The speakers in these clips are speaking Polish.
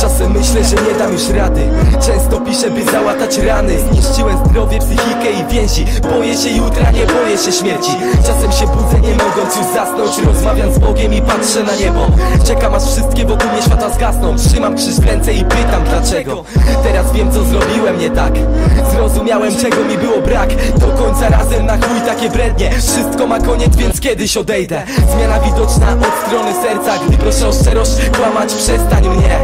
Czasem myślę, że nie dam już rady. Często piszę, by załatać rany. Zniszczyłem zdrowie, psychikę i więzi. Boję się jutra, nie boję się śmierci. Czasem się budzę, nie mogąc już zasnąć. Rozmawiam z Bogiem i patrzę na niebo. Czekam aż światła zgasną Trzymam krzyż w ręce i pytam dlaczego? Teraz wiem co zrobiłem nie tak. Zrozumiałem czego mi było brak. Do końca razem na chuj takie brednie. Wszystko ma koniec więc kiedyś odejdę. Zmiana widoczna od strony serca. Gdy proszę o szczerość kłamać przestań mnie.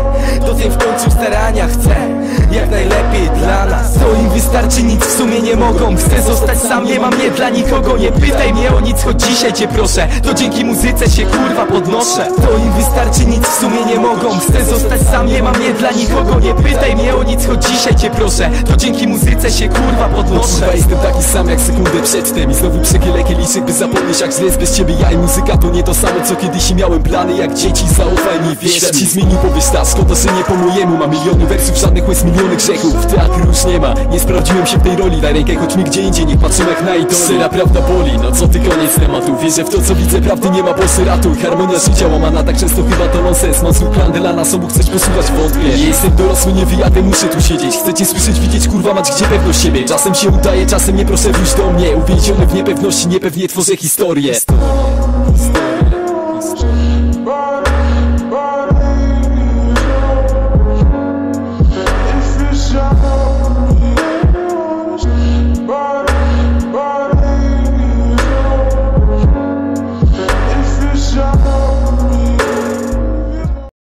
Doceń w końcu starania chcę Jak najlepiej dla nas. To im wystarczy nic w sumie nie mogą. Chcę zostać sam nie mam nie dla nikogo. Nie pytaj mnie o nic choć dzisiaj cię proszę. To dzięki muzyce się kurwa podnoszę. To im wystarczy nic w sumie nie mogą. Chcę zostać sam nie mam nie dla nikogo. Nie pytaj mnie o nic choć dzisiaj cię proszę. To dzięki muzyce się kurwa podnoszę. Kurwa jestem taki sam jak sekundę przedtem I znowu przekielę kieliszek by zapomnieć jak źle jest bez ciebie. Ja i muzyka to nie to samo co kiedyś i miałem plany jak dzieci Zaufaj mi. Wierz Świat ci zmienił powiesz ta szkoda że nie po mojemu? Mam miliony wersów, żadnych łez, miliony grzechów. Teatru już nie ma, nie sprawdziłem się w tej roli. Daj rękę choć mi gdzie indziej, niech patrzę jak na idoli. Syra prawda boli, no co ty koniec tematu. Wierzę w to co widzę, prawdy nie ma, bo ratuj Harmonia życia łamana, tak często chyba to nonsens. Mam zwykły plan dla nas obu, chcesz posłuchać wątpię. Nie jestem dorosły, nie wyjadę, muszę tu siedzieć. Chcecie słyszeć, widzieć, kurwa mać gdzie pewność siebie. Czasem się udaje, czasem nie. Proszę wróć do mnie. Uwięziony w niepewności, niepewnie tworzę historię